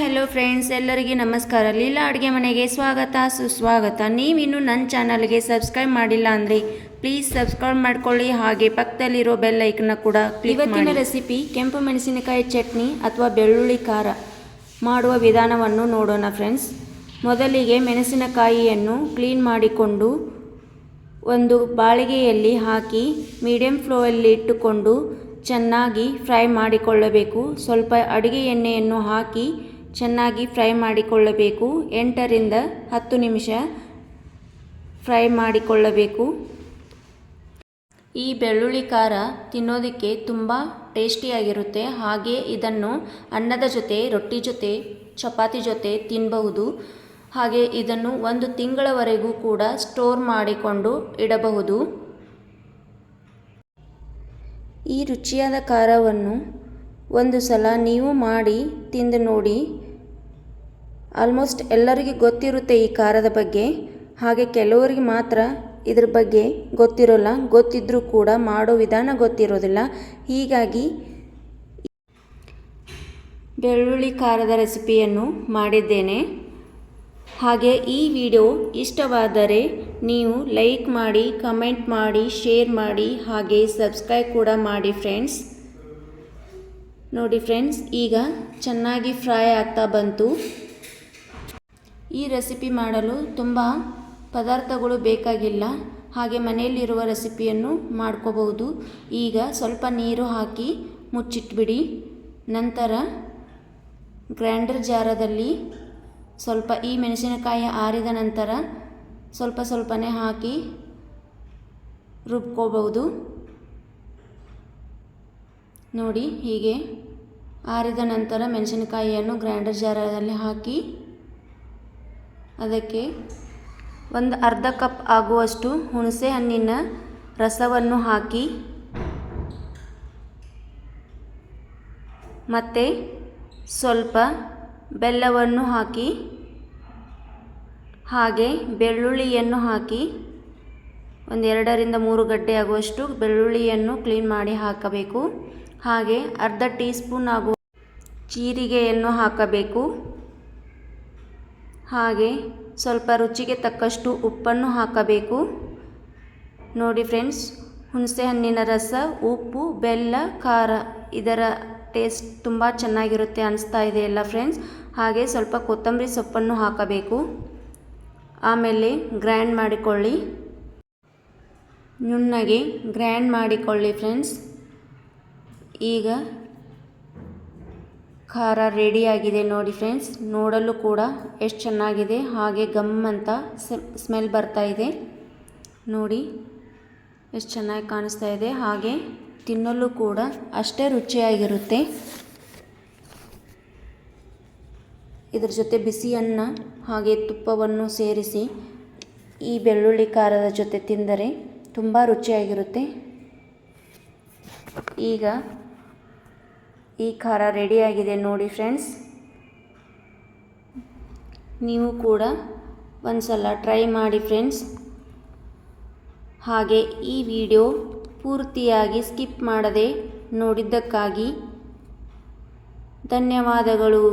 Friends ಎಲ್ಲರಿಗೆ ನಮಸ್ಕಾರ. ಲೀಲಾ ಅಡುಗೆ ಮನೆಗೆ ಸ್ವಾಗತ ಸುಸ್ವಾಗತ. ನೀವಿನ್ನೂ ನನ್ನ ಚಾನಲ್ಗೆ ಸಬ್ಸ್ಕ್ರೈಬ್ ಮಾಡಿಲ್ಲ ಅಂದರೆ ಪ್ಲೀಸ್ ಸಬ್ಸ್ಕ್ರೈಬ್ ಮಾಡ್ಕೊಳ್ಳಿ. ಹಾಗೆ ಪಕ್ಕದಲ್ಲಿರೋ ಬೆಲ್ ಐಕನ್ನ ಕೂಡ ಇವತ್ತಿನ ರೆಸಿಪಿ ಕೆಂಪು ಮೆಣಸಿನಕಾಯಿ ಚಟ್ನಿ ಅಥವಾ ಬೆಳ್ಳುಳ್ಳಿ ಖಾರ ಮಾಡುವ ವಿಧಾನವನ್ನು ನೋಡೋಣ ಫ್ರೆಂಡ್ಸ್. ಮೊದಲಿಗೆ ಮೆಣಸಿನಕಾಯಿಯನ್ನು ಕ್ಲೀನ್ ಮಾಡಿಕೊಂಡು ಒಂದು ಬಾಳಿಗೆಯಲ್ಲಿ ಹಾಕಿ ಮೀಡಿಯಂ ಫ್ಲೋಯಲ್ಲಿ ಇಟ್ಟುಕೊಂಡು ಚೆನ್ನಾಗಿ ಫ್ರೈ ಮಾಡಿಕೊಳ್ಳಬೇಕು. ಸ್ವಲ್ಪ ಅಡುಗೆ ಎಣ್ಣೆಯನ್ನು ಹಾಕಿ ಚೆನ್ನಾಗಿ ಫ್ರೈ ಮಾಡಿಕೊಳ್ಳಬೇಕು. ಎಂಟರಿಂದ ಹತ್ತು ನಿಮಿಷ ಫ್ರೈ ಮಾಡಿಕೊಳ್ಳಬೇಕು. ಈ ಬೆಳ್ಳುಳ್ಳಿ ಖಾರ ತಿನ್ನೋದಕ್ಕೆ ತುಂಬ ಟೇಸ್ಟಿಯಾಗಿರುತ್ತೆ. ಹಾಗೆ ಇದನ್ನು ಅನ್ನದ ಜೊತೆ, ರೊಟ್ಟಿ ಜೊತೆ, ಚಪಾತಿ ಜೊತೆ ತಿನ್ನಬಹುದು ಹಾಗೆ ಇದನ್ನು ಒಂದು ತಿಂಗಳವರೆಗೂ ಕೂಡ ಸ್ಟೋರ್ ಮಾಡಿಕೊಂಡು ಇಡಬಹುದು. ಈ ರುಚಿಯಾದ ಖಾರವನ್ನು ಒಂದು ಸಲ ನೀವು ಮಾಡಿ, ತಿಂದು ನೋಡಿ. ಆಲ್ಮೋಸ್ಟ್ ಎಲ್ಲರಿಗೂ ಗೊತ್ತಿರುತ್ತೆ ಈ ಖಾರದ ಬಗ್ಗೆ. ಹಾಗೆ ಕೆಲವರಿಗೆ ಮಾತ್ರ ಇದ್ರ ಬಗ್ಗೆ ಗೊತ್ತಿರೋಲ್ಲ. ಗೊತ್ತಿದ್ದರೂ ಕೂಡ ಮಾಡೋ ವಿಧಾನ ಗೊತ್ತಿರೋದಿಲ್ಲ. ಹೀಗಾಗಿ ಬೆಳ್ಳುಳ್ಳಿ ಖಾರದ ರೆಸಿಪಿಯನ್ನು ಮಾಡಿದ್ದೇನೆ. ಹಾಗೆ ಈ ವಿಡಿಯೋ ಇಷ್ಟವಾದರೆ ನೀವು ಲೈಕ್ ಮಾಡಿ, ಕಮೆಂಟ್ ಮಾಡಿ, ಶೇರ್ ಮಾಡಿ, ಹಾಗೆ ಸಬ್ಸ್ಕ್ರೈಬ್ ಕೂಡ ಮಾಡಿ ಫ್ರೆಂಡ್ಸ್. ನೋಡಿ ಫ್ರೆಂಡ್ಸ್, ಈಗ ಚೆನ್ನಾಗಿ ಫ್ರೈ ಆಗ್ತಾ ಬಂತು. ಈ ರೆಸಿಪಿ ಮಾಡಲು ತುಂಬ ಪದಾರ್ಥಗಳು ಬೇಕಾಗಿಲ್ಲ. ಹಾಗೆ ಮನೆಯಲ್ಲಿರುವ ರೆಸಿಪಿಯನ್ನು ಮಾಡ್ಕೋಬಹುದು. ಈಗ ಸ್ವಲ್ಪ ನೀರು ಹಾಕಿ ಮುಚ್ಚಿಟ್ಬಿಡಿ. ನಂತರ ಗ್ರೈಂಡರ್ ಜಾರದಲ್ಲಿ ಸ್ವಲ್ಪ ಈ ಮೆಣಸಿನಕಾಯಿ ಆರಿದ ನಂತರ ಸ್ವಲ್ಪ ಸ್ವಲ್ಪನೇ ಹಾಕಿ ರುಬ್ಕೋಬಹುದು. ನೋಡಿ ಹೀಗೆ ಆರಿದ ನಂತರ ಮೆಣಸಿನಕಾಯಿಯನ್ನು ಗ್ರೈಂಡರ್ ಜಾರದಲ್ಲಿ ಹಾಕಿ ಅದಕ್ಕೆ ಒಂದು ಅರ್ಧ ಕಪ್ ಆಗುವಷ್ಟು ಹುಣಸೆ ಹಣ್ಣಿನ ರಸವನ್ನು ಹಾಕಿ, ಮತ್ತು ಸ್ವಲ್ಪ ಬೆಲ್ಲವನ್ನು ಹಾಕಿ, ಹಾಗೆ ಬೆಳ್ಳುಳ್ಳಿಯನ್ನು ಹಾಕಿ ಒಂದೆರಡರಿಂದ ಮೂರು ಗಡ್ಡೆ ಆಗುವಷ್ಟು ಬೆಳ್ಳುಳ್ಳಿಯನ್ನು ಕ್ಲೀನ್ ಮಾಡಿ ಹಾಕಬೇಕು. ಹಾಗೆ ಅರ್ಧ ಟೀ ಸ್ಪೂನ್ ಆಗುವ ಜೀರಿಗೆಯನ್ನು ಹಾಕಬೇಕು. ಹಾಗೆ ಸ್ವಲ್ಪ ರುಚಿಗೆ ತಕ್ಕಷ್ಟು ಉಪ್ಪನ್ನು ಹಾಕಬೇಕು. ನೋಡಿ ಫ್ರೆಂಡ್ಸ್, ಹುಣಸೆ ಹಣ್ಣಿನ ರಸ, ಉಪ್ಪು, ಬೆಲ್ಲ, ಖಾರ ಇದರ ಟೇಸ್ಟ್ ತುಂಬ ಚೆನ್ನಾಗಿರುತ್ತೆ ಅನಿಸ್ತಾ ಇದೆ ಎಲ್ಲ ಫ್ರೆಂಡ್ಸ್. ಹಾಗೆ ಸ್ವಲ್ಪ ಕೊತ್ತಂಬರಿ ಸೊಪ್ಪನ್ನು ಹಾಕಬೇಕು. ಆಮೇಲೆ ಗ್ರ್ಯಾಂಡ್ ಮಾಡಿಕೊಳ್ಳಿ. ನುಣ್ಣಗೆ ಗ್ರ್ಯಾಂಡ್ ಮಾಡಿಕೊಳ್ಳಿ ಫ್ರೆಂಡ್ಸ್. ಈಗ ಖಾರ ರೆಡಿಯಾಗಿದೆ ನೋಡಿ ಫ್ರೆಂಡ್ಸ್. ನೋಡಲು ಕೂಡ ಎಷ್ಟು ಚೆನ್ನಾಗಿದೆ. ಹಾಗೆ ಗಮ್ ಅಂತ ಸ್ಮೆಲ್ ಬರ್ತಾ ಇದೆ. ನೋಡಿ, ಎಷ್ಟು ಚೆನ್ನಾಗಿ ಕಾಣಿಸ್ತಾ ಇದೆ. ಹಾಗೆ ತಿನ್ನಲು ಕೂಡ ಅಷ್ಟೇ ರುಚಿಯಾಗಿರುತ್ತೆ. ಇದರ ಜೊತೆ ಬಿಸಿ ಅನ್ನ ಹಾಗೆ ತುಪ್ಪವನ್ನು ಸೇರಿಸಿ ಈ ಬೆಳ್ಳುಳ್ಳಿ ಖಾರದ ಜೊತೆ ತಿಂದರೆ ತುಂಬ ರುಚಿಯಾಗಿರುತ್ತೆ. ಈಗ ಈ ಖಾರ ರೆಡಿಯಾಗಿದೆ ನೋಡಿ ಫ್ರೆಂಡ್ಸ್ ನೀವು ಕೂಡ ಒಂದು ಸಲ ಟ್ರೈ ಮಾಡಿ ಫ್ರೆಂಡ್ಸ್ ಹಾಗೆ ಈ ವಿಡಿಯೋ ಪೂರ್ತಿಯಾಗಿ ಸ್ಕಿಪ್ ಮಾಡದೆ ನೋಡಿದ್ದಕ್ಕಾಗಿ ಧನ್ಯವಾದಗಳು.